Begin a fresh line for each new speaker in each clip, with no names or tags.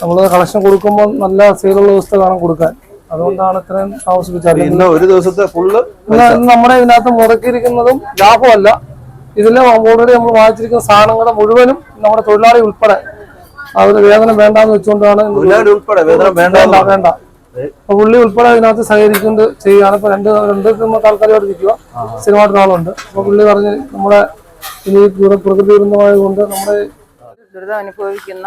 നമ്മൾ കളക്ഷൻ കൊടുക്കുമ്പോൾ നല്ല സെയിലുള്ള ദിവസത്തെ വേണം കൊടുക്കാൻ. അതുകൊണ്ടാണ് ഇത്രയും താമസിപ്പിച്ചത്.
ഇന്ന് ഒരു ദിവസത്തെ ഫുള്ള്
നമ്മുടെ ഇതിനകത്ത് മുടക്കിയിരിക്കുന്നതും ലാഭമല്ല. ഇതിലെ ഓൾറെഡി നമ്മൾ വാങ്ങിച്ചിരിക്കുന്ന സാധനങ്ങളുടെ മുഴുവനും നമ്മുടെ തൊഴിലാളി ഉൾപ്പെടെ അവർ വേതനം വേണ്ടെന്ന് വെച്ചുകൊണ്ടാണ്
വേണ്ട
അപ്പൊ പുള്ളി ഉൾപ്പെടെ അതിനകത്ത് സഹകരിക്കുന്നുണ്ട് ചെയ്യുകയാണ്. ഇപ്പൊ രണ്ട് രണ്ട് താൽക്കാലികമായിട്ട് നിൽക്കുക സ്ഥിരമായിട്ട് ആളുണ്ട് അപ്പൊ പുള്ളി പറഞ്ഞ് നമ്മുടെ ഇനി പ്രകൃ- പ്രകൃതി ദുരന്തമായതുകൊണ്ട് നമ്മുടെ
ദുരിതം അനുഭവിക്കുന്ന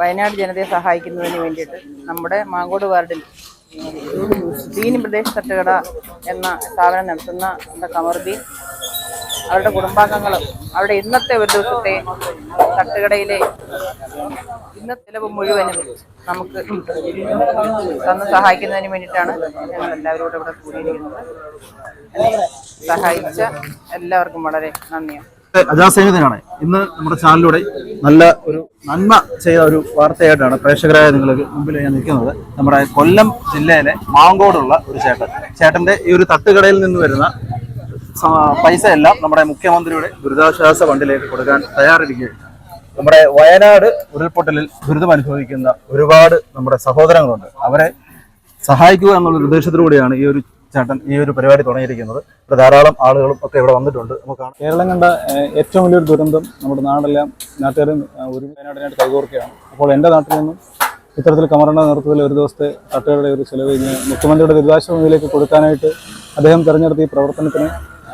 വയനാട് ജനതയെ സഹായിക്കുന്നതിന് വേണ്ടിയിട്ട് നമ്മുടെ മാങ്കോട് വാർഡിൽ ദീനി പ്രദേശ് തട്ടുകട എന്ന സ്ഥാപനം നടത്തുന്ന നമ്മുടെ കമർബീൻ അവരുടെ കുടുംബാംഗങ്ങളും അവിടെ ഇന്നത്തെ ഒരു ദിവസത്തെ തട്ടുകടയിലെ ഇന്നത്തെ ചിലവ് മുഴുവനും നമുക്ക് തന്ന് സഹായിക്കുന്നതിന് വേണ്ടിയിട്ടാണ് ഞങ്ങൾ എല്ലാവരോടും ഇവിടെ കൂടിയിരിക്കുന്നത്. സഹായിച്ച എല്ലാവർക്കും വളരെ നന്ദിയാണ്
അജാസേനത്തിനാണ് ഇന്ന് നമ്മുടെ ചാനലിലൂടെ നല്ല ഒരു നന്മ ചെയ്ത ഒരു വാർത്തയായിട്ടാണ് പ്രേക്ഷകരായ നിങ്ങൾക്ക് മുമ്പിൽ ഞാൻ നിൽക്കുന്നത്. നമ്മുടെ കൊല്ലം ജില്ലയിലെ മാങ്കോടുള്ള ഒരു ചേട്ടൻ. ചേട്ടന്റെ ഈ ഒരു തട്ടുകടയിൽ നിന്ന് വരുന്ന പൈസ എല്ലാം നമ്മുടെ മുഖ്യമന്ത്രിയുടെ ദുരിതാശ്വാസ ഫണ്ടിലേക്ക് കൊടുക്കാൻ തയ്യാറിരിക്കുകയാണ്. നമ്മുടെ വയനാട് ഉരുൾപൊട്ടലിൽ ദുരിതം അനുഭവിക്കുന്ന ഒരുപാട് നമ്മുടെ സഹോദരങ്ങളുണ്ട്. അവരെ സഹായിക്കുക എന്നുള്ള ഉദ്ദേശത്തിലൂടെയാണ് ഈ ഒരു ചേട്ടൻ ഈ ഒരു പരിപാടി തുടങ്ങിയിരിക്കുന്നത്. ഇവിടെ ധാരാളം ആളുകളും ഒക്കെ ഇവിടെ വന്നിട്ടുണ്ട്. നമുക്ക്
കേരളം കണ്ട ഏറ്റവും വലിയൊരു ദുരന്തം നമ്മുടെ നാടെല്ലാം നാട്ടുകാരും ഒരു വയനാടിനായിട്ട് കൈകോർക്കുകയാണ്. അപ്പോൾ എന്റെ നാട്ടിൽ നിന്നും ഇത്തരത്തിൽ കമറിന്റെ നേതൃത്വത്തിൽ ഒരു ദിവസത്തെ തട്ടുകളുടെ ഒരു ചിലവ് മുഖ്യമന്ത്രിയുടെ ദുരിതാശ്വാസ നിധിയിലേക്ക് കൊടുക്കാനായിട്ട് അദ്ദേഹം തിരഞ്ഞെടുത്ത ഈ പ്രവർത്തനത്തിന്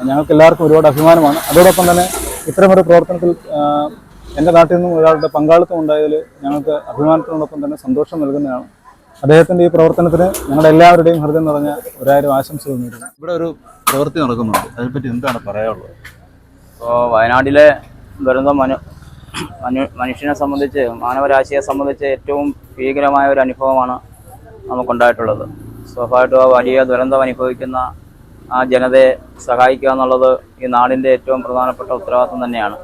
ഞങ്ങൾക്ക് എല്ലാവർക്കും ഒരുപാട് അഭിമാനമാണ്. അതോടൊപ്പം തന്നെ ഇത്തരമൊരു പ്രവർത്തനത്തിൽ എന്റെ നാട്ടിൽ നിന്നും ഒരാളുടെ പങ്കാളിത്തം ഉണ്ടായതിൽ ഞങ്ങൾക്ക് അഭിമാനത്തിനോടൊപ്പം തന്നെ സന്തോഷം നൽകുന്നതാണ്. അദ്ദേഹത്തിന്റെ ഈ പ്രവർത്തനത്തിന് ഞങ്ങളുടെ എല്ലാവരുടെയും ഹൃദയം നിറഞ്ഞ ഒരായിരം ആശംസകൾ നേരുന്നു.
ഇവിടെ ഒരു പ്രവൃത്തി നടക്കുന്നുണ്ട്. അതിനെപ്പറ്റി എന്താണ് പറയാനുള്ളത്?
ഇപ്പോൾ വയനാട്ടിലെ ദുരന്തം മനു മനു മനുഷ്യനെ സംബന്ധിച്ച് മാനവരാശിയെ സംബന്ധിച്ച് ഏറ്റവും ഭീകരമായ ഒരു അനുഭവമാണ് നമുക്കുണ്ടായിട്ടുള്ളത്. സ്വാഭാവികമായിട്ടും ആ വലിയ ദുരന്തം അനുഭവിക്കുന്ന ആ ജനതയെ സഹായിക്കുക എന്നുള്ളത് ഈ നാടിന്റെ ഏറ്റവും പ്രധാനപ്പെട്ട ഉത്തരവാദിത്വം തന്നെയാണ്.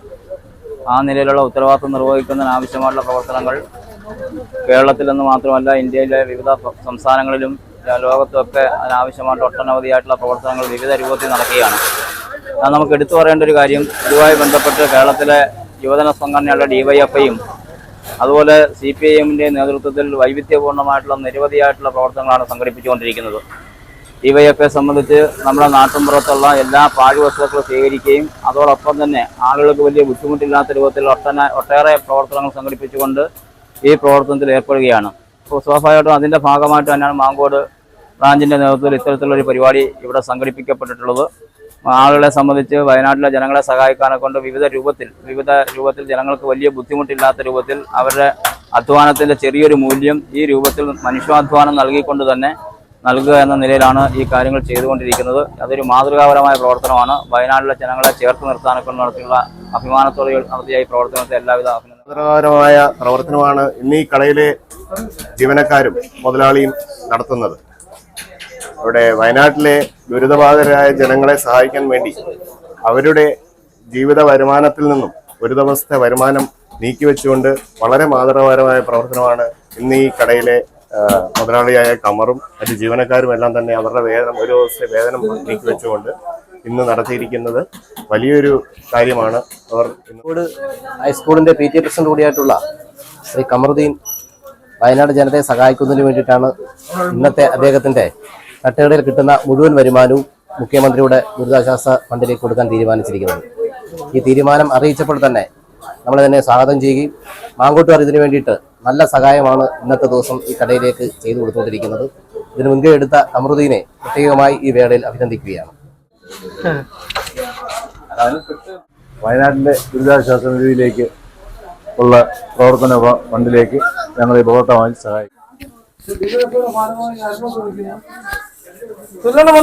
ആ നിലയിലുള്ള ഉത്തരവാദിത്വം നിർവഹിക്കുന്നതിന് ആവശ്യമായിട്ടുള്ള പ്രവർത്തനങ്ങൾ കേരളത്തിൽ നിന്ന് മാത്രമല്ല ഇന്ത്യയിലെ വിവിധ സംസ്ഥാനങ്ങളിലും ലോകത്തുമൊക്കെ അതിനാവശ്യമായിട്ട് ഒട്ടനവധിയായിട്ടുള്ള പ്രവർത്തനങ്ങൾ വിവിധ രൂപത്തിൽ നടക്കുകയാണ്. അത് നമുക്ക് എടുത്തു പറയേണ്ട ഒരു കാര്യം ഇതുമായി ബന്ധപ്പെട്ട് കേരളത്തിലെ യുവജന സംഘടനയുടെ ഡിവൈഎഫ്ഐയും അതുപോലെ സി പി ഐ എമ്മിന്റെ നേതൃത്വത്തിൽ വൈവിധ്യപൂർണമായിട്ടുള്ള നിരവധിയായിട്ടുള്ള പ്രവർത്തനങ്ങളാണ് സംഘടിപ്പിച്ചുകൊണ്ടിരിക്കുന്നത്. ഡിവൈഎഫ്ഐയെ സംബന്ധിച്ച് നമ്മുടെ നാട്ടിൻപുറത്തുള്ള എല്ലാ പാഴ്വസ്തുക്കളും സ്വീകരിക്കുകയും അതോടൊപ്പം തന്നെ ആളുകൾക്ക് വലിയ ബുദ്ധിമുട്ടില്ലാത്ത രൂപത്തിൽ ഒട്ടന ഒട്ടേറെ പ്രവർത്തനങ്ങൾ സംഘടിപ്പിച്ചുകൊണ്ട് ഈ പ്രവർത്തനത്തിൽ ഏർപ്പെടുകയാണ്. അപ്പോൾ സ്വാഭാവികമായിട്ടും അതിന്റെ ഭാഗമായിട്ട് തന്നെയാണ് മാങ്കോട് ബ്രാഞ്ചിന്റെ നേതൃത്വത്തിൽ ഇത്തരത്തിലുള്ളൊരു പരിപാടി ഇവിടെ സംഘടിപ്പിക്കപ്പെട്ടിട്ടുള്ളത്. ആളുകളെ സംബന്ധിച്ച് വയനാട്ടിലെ ജനങ്ങളെ സഹായിക്കാനെ കൊണ്ട് വിവിധ രൂപത്തിൽ വിവിധ രൂപത്തിൽ ജനങ്ങൾക്ക് വലിയ ബുദ്ധിമുട്ടില്ലാത്ത രൂപത്തിൽ അവരുടെ അധ്വാനത്തിന്റെ ചെറിയൊരു മൂല്യം ഈ രൂപത്തിൽ മനുഷ്യാധ്വാനം നൽകിക്കൊണ്ട് തന്നെ നൽകുക എന്ന നിലയിലാണ് ഈ കാര്യങ്ങൾ ചെയ്തുകൊണ്ടിരിക്കുന്നത്. അതൊരു മാതൃകാപരമായ പ്രവർത്തനമാണ്. വയനാട്ടിലെ ജനങ്ങളെ ചേർത്ത് നിർത്താനൊക്കെ നടത്തിയുള്ള അഭിമാനത്തോടെ നടത്തിയ ഈ പ്രവർത്തനത്തെ എല്ലാവിധ അഭിനന്ദനങ്ങളും
പ്രവർത്തനമാണ് ഇന്ന് ഈ കടയിലെ ജീവനക്കാരും മുതലാളിയും നടത്തുന്നത്. അവിടെ വയനാട്ടിലെ ദുരിതബാധിതരായ ജനങ്ങളെ സഹായിക്കാൻ വേണ്ടി അവരുടെ ജീവിത വരുമാനത്തിൽ നിന്നും ഒരു ദിവസത്തെ വരുമാനം നീക്കിവെച്ചുകൊണ്ട് വളരെ മാതൃകാപരമായ പ്രവർത്തനമാണ് ഇന്ന് ഈ കടയിലെ മുതലാളിയായ കമറും മറ്റ് ജീവനക്കാരും എല്ലാം തന്നെ അവരുടെ വേതനം ഒരു ദിവസത്തെ വേതനം നീക്കിവെച്ചുകൊണ്ട് ഇന്ന് നടത്തിയിരിക്കുന്നത് വലിയൊരു കാര്യമാണ് അവർ
ഇന്നോട് ഹൈസ്കൂളിന്റെ പി ടി എ പ്രസിഡന്റ് കൂടിയായിട്ടുള്ള ശ്രീ കമറുദ്ദീൻ വയനാട് ജനതയെ സഹായിക്കുന്നതിന് വേണ്ടിയിട്ടാണ് ഇന്നത്തെ അദ്ദേഹത്തിന്റെ തട്ടുകടയിൽ കിട്ടുന്ന മുഴുവൻ വരുമാനവും മുഖ്യമന്ത്രിയുടെ ദുരിതാശ്വാസ ഫണ്ടിലേക്ക് കൊടുക്കാൻ തീരുമാനിച്ചിരിക്കുന്നത്. ഈ തീരുമാനം അറിയിച്ചപ്പോൾ തന്നെ നമ്മൾ തന്നെ സ്വാഗതം ചെയ്യുകയും മാങ്കോട്ടുകാർ ഇതിനു വേണ്ടിയിട്ട് നല്ല സഹായമാണ് ഇന്നത്തെ ദിവസം ഈ കടയിലേക്ക് ചെയ്തു കൊടുത്തുകൊണ്ടിരിക്കുന്നത്. ഇതിന് മുൻകൈ എടുത്ത അമൃതീനെ പ്രത്യേകമായി ഈ വേളയിൽ അഭിനന്ദിക്കുകയാണ്.
വയനാട്ടിലെ ദുരിതാശ്വാസ നിധിയിലേക്ക് ഉള്ള പ്രവർത്തന ഫണ്ടിലേക്ക് ഞങ്ങൾ ഈ പ്രവർത്തനമായി സഹായിക്കും.
ചൊല്ലണം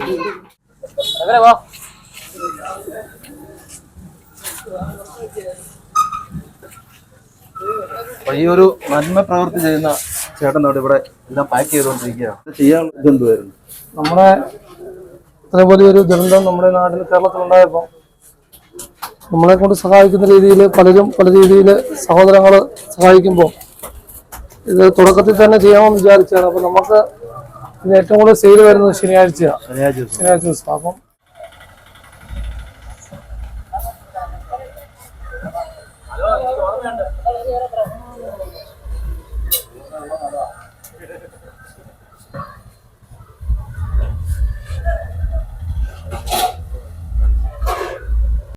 വന്നോ
പോ? ഈ ഒരു നന്മ പ്രവൃത്തി ചെയ്യുന്ന ചേട്ടൻ അവിടെ ഇവിടെ എല്ലാം പാക്ക് ചെയ്തുകൊണ്ടിരിക്കുകയാണ്. ചെയ്യാൻ ഇതെന്തുവായിരുന്നു?
നമ്മുടെ ഇത്ര വലിയൊരു ദുരന്തം നമ്മുടെ നാട്ടിൽ കേരളത്തിലുണ്ടായപ്പോൾ നമ്മളെ കൊണ്ട് സഹായിക്കുന്ന രീതിയിൽ പലരും പല രീതിയിൽ സഹോദരങ്ങൾ സഹായിക്കുമ്പോൾ ഇത് തുടക്കത്തിൽ തന്നെ ചെയ്യാമെന്ന് വിചാരിച്ചാണ്. അപ്പൊ നമുക്ക് ഇതിന് ഏറ്റവും കൂടുതൽ സെയിൽ വരുന്നത് ശനിയാഴ്ചയാണ്.
ശനിയാഴ്ച
ശനിയാഴ്ച ദിവസം. അപ്പം